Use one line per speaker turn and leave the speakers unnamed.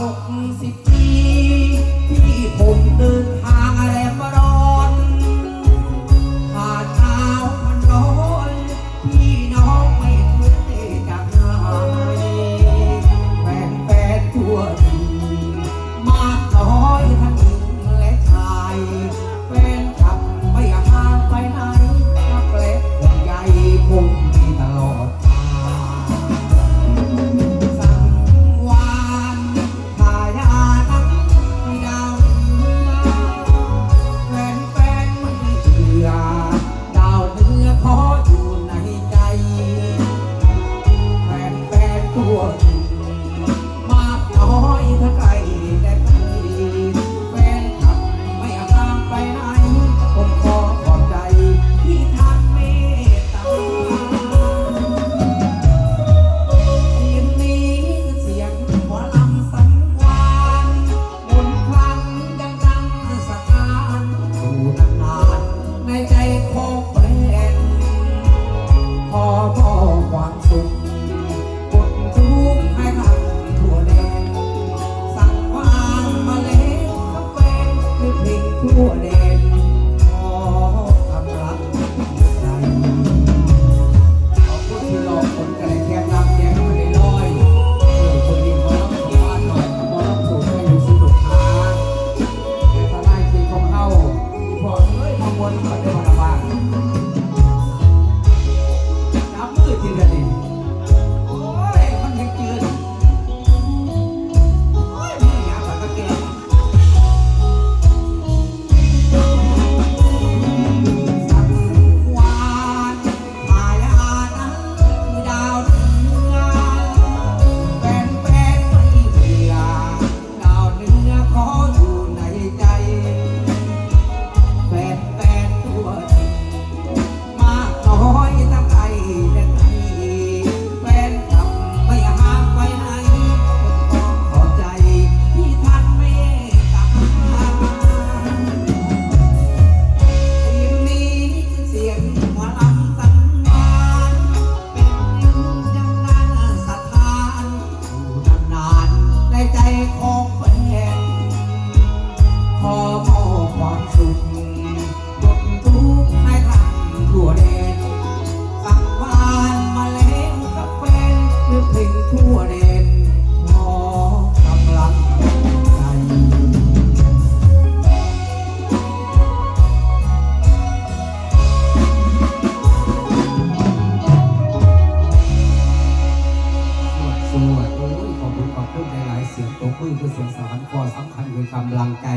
หกสิบปีที่ผมเดิน เด่นขอคำรักขอบคุณที่รอคนกันแค่รับแย้มมันไอยเออคนดีมารับของบ้านหน่อยมอรับสู่ให้ดูสนุกขาแต่ได้คือของเข้าพอเอยมอนก่อน สุตุกข์ห้ทงทั่วแดนสังวานมาแล้วกับแฟนเลือเพลงทั่วแดนขอกำลังใจสวยขอบคุณขอบคุณหลายๆเสียงตบมือคือเสียงสวรรคอสำคัญคือกำลังใจ